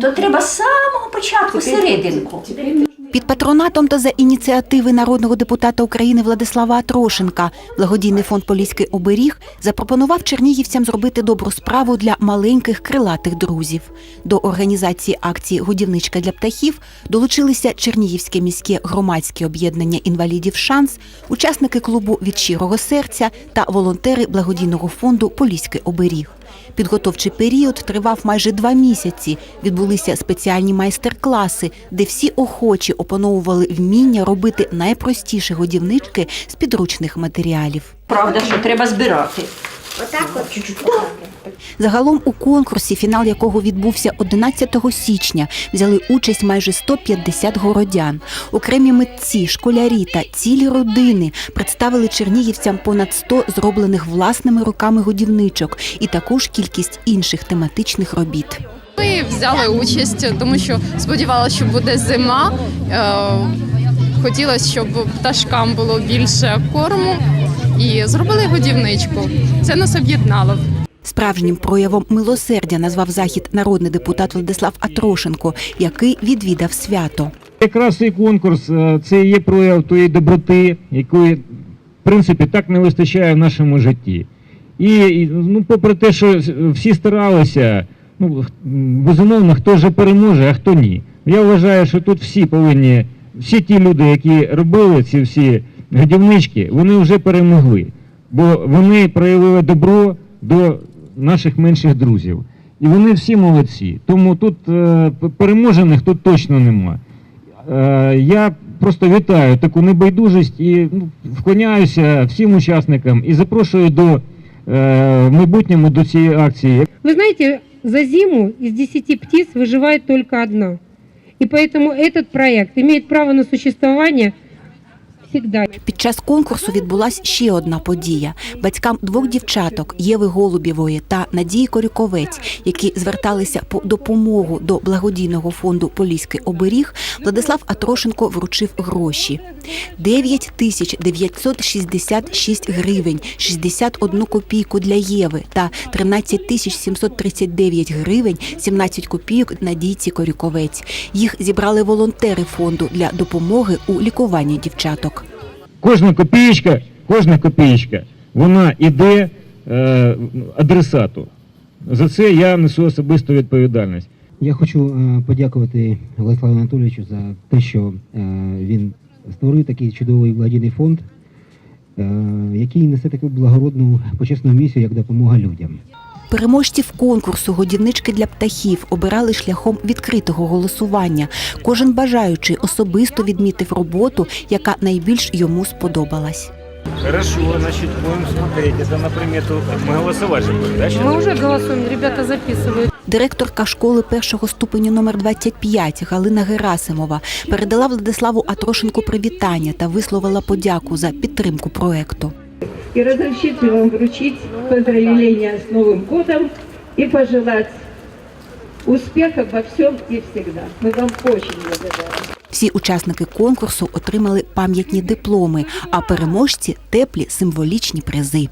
То треба з самого початку серединку. Під патронатом та за ініціативи народного депутата України Владислава Атрошенка благодійний фонд Поліський оберіг запропонував чернігівцям зробити добру справу для маленьких крилатих друзів. До організації акції Годівничка для птахів долучилися Чернігівське міське громадське об'єднання інвалідів Шанс, учасники клубу від щирого серця та волонтери благодійного фонду Поліський оберіг. Підготовчий період тривав майже два місяці. Відбулися спеціальні майстер-класи, де всі охочі опановували вміння робити найпростіші годівнички з підручних матеріалів. Правда, що треба збирати. Отак Загалом у конкурсі, фінал якого відбувся 11 січня, взяли участь майже 150 городян. Окремі митці, школярі та цілі родини представили чернігівцям понад 100 зроблених власними руками годівничок і таку ж кількість інших тематичних робіт. Ми взяли участь, тому що сподівалися, що буде зима. Е, Хотілося, щоб пташкам було більше корму, і зробили годівничку. Це нас об'єднало. Справжнім проявом милосердя назвав захід народний депутат Владислав Атрошенко, який відвідав свято. Якраз цей конкурс е, це є прояв тої доброти, якої в принципі так не вистачає в нашому житті. І, ну, попри те, що всі старалися, ну безумовно, хто вже переможе, а хто ні. Я вважаю, що тут всі повинні, всі ті люди, які робили ці всі годівнички, вони вже перемогли. Бо вони проявили добро до наших менших друзів. І вони всі молодці. Тому тут е, переможених тут точно нема. Е, Я просто вітаю таку небайдужість і ну, вклоняюся всім учасникам і запрошую до е, майбутньому до цієї акції. Вы знаете, за зиму из 10 птиц выживает только одна. И поэтому этот проект имеет право на существование всегда. під час конкурсу відбулася ще одна подія. Батькам двох дівчаток Єви Голубєвої та Надії Корюковець, які зверталися по допомогу до благодійного фонду Поліський оберіг, Владислав Атрошенко вручив гроші. 9 тисяч 966 гривень, 61 копійку для Єви та 13 тисяч 739 гривень, 17 копійок Надійці Корюковець. Їх зібрали волонтери фонду для допомоги у лікуванні дівчаток. Кожна копієчка, кожна копієчка, вона іде е, адресату. За це я несу особисту відповідальність. Я хочу е, подякувати Владиславу Анатолійовичу за те, що е, він створив такий чудовий благодійний фонд, е, який несе таку благородну почесну місію, як допомога людям. Переможців конкурсу годівнички для птахів обирали шляхом відкритого голосування. Кожен бажаючий особисто відмітив роботу, яка найбільш йому сподобалась. Хорошо, значит, будем смотреть. Это на примету. Мы голосовать же будем, да? Мы уже голосуем, ребята записывают. Директорка школи першого ступеню номер 25 Галина Герасимова передала Владиславу Атрошенку привітання та висловила подяку за підтримку проекту. и разрешите вам вручить поздравления с Новым годом и пожелать успеха во всем и всегда. Мы вам очень благодарны. Всі учасники конкурсу отримали пам'ятні дипломи, а переможці теплі символічні призи.